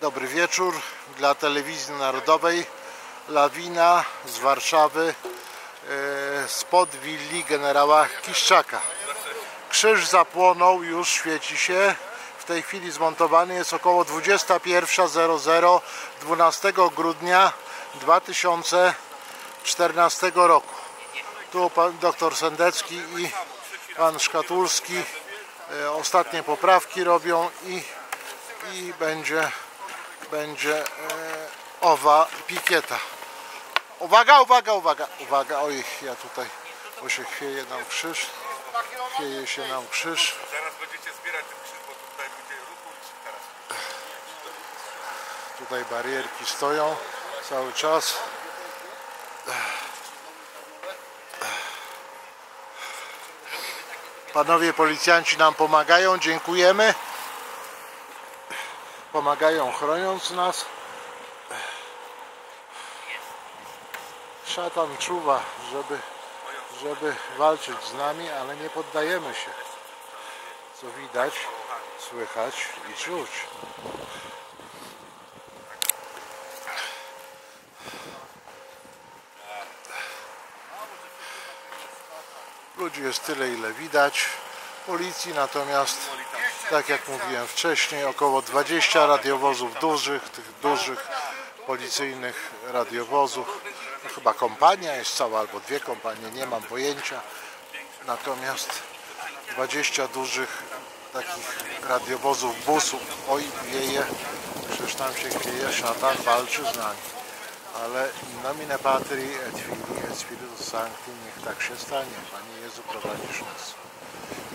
Dobry wieczór dla telewizji narodowej. Lawina z Warszawy e, spod willi generała Kiszczaka. Krzyż zapłonął, już świeci się. W tej chwili zmontowany jest około 21.00 12 grudnia 2014 roku. Tu pan doktor Sendecki i pan Szkatulski e, ostatnie poprawki robią i, i będzie, będzie e, owa pikieta. Uwaga, uwaga, uwaga, uwaga, oj, ja tutaj, bo się chwieje nam krzyż, chwieje się nam krzyż. Zaraz będziecie zbierać ten krzyż, bo tutaj będzie ruchu i teraz. Tutaj barierki stoją cały czas. Panowie policjanci nam pomagają, dziękujemy. Pomagają chroniąc nas. Szatan czuwa, żeby, żeby walczyć z nami, ale nie poddajemy się. Co widać, słychać i czuć. Ludzi jest tyle, ile widać. Policji natomiast, tak jak mówiłem wcześniej, około 20 radiowozów dużych, tych dużych policyjnych radiowozów. No, chyba kompania jest cała, albo dwie kompanie, nie mam pojęcia. Natomiast 20 dużych takich radiowozów, busów. Oj, wieje, przecież tam się chwieje, szatan walczy z nami. Ale in nomine Patri et Filii et Spiritus Sancti niech tak się stanie. Panie Jezu, prowadzisz nas.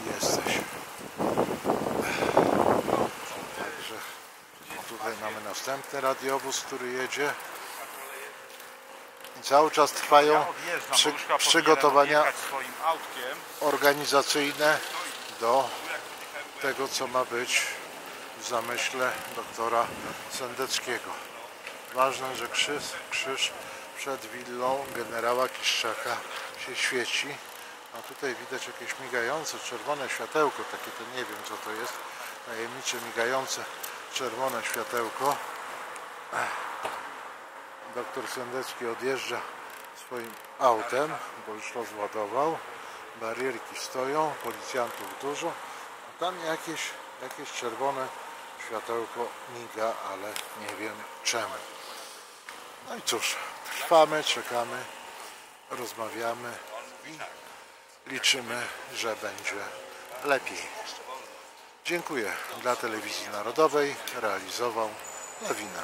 Jesteś. Następny radiowóz, który jedzie. I cały czas trwają przy, przygotowania organizacyjne do tego, co ma być w zamyśle doktora Sendeckiego. Ważne, że krzyż, krzyż przed willą generała Kiszczaka się świeci. A tutaj widać jakieś migające czerwone światełko, takie to nie wiem co to jest. Tajemnicze migające czerwone światełko. Doktor Sendecki odjeżdża swoim autem, bo już rozładował. Barierki stoją, policjantów dużo. A tam jakieś, jakieś czerwone światełko miga, ale nie wiem czemu. No i cóż, trwamy, czekamy, rozmawiamy i liczymy, że będzie lepiej. Dziękuję dla Telewizji Narodowej. Realizował Lawina.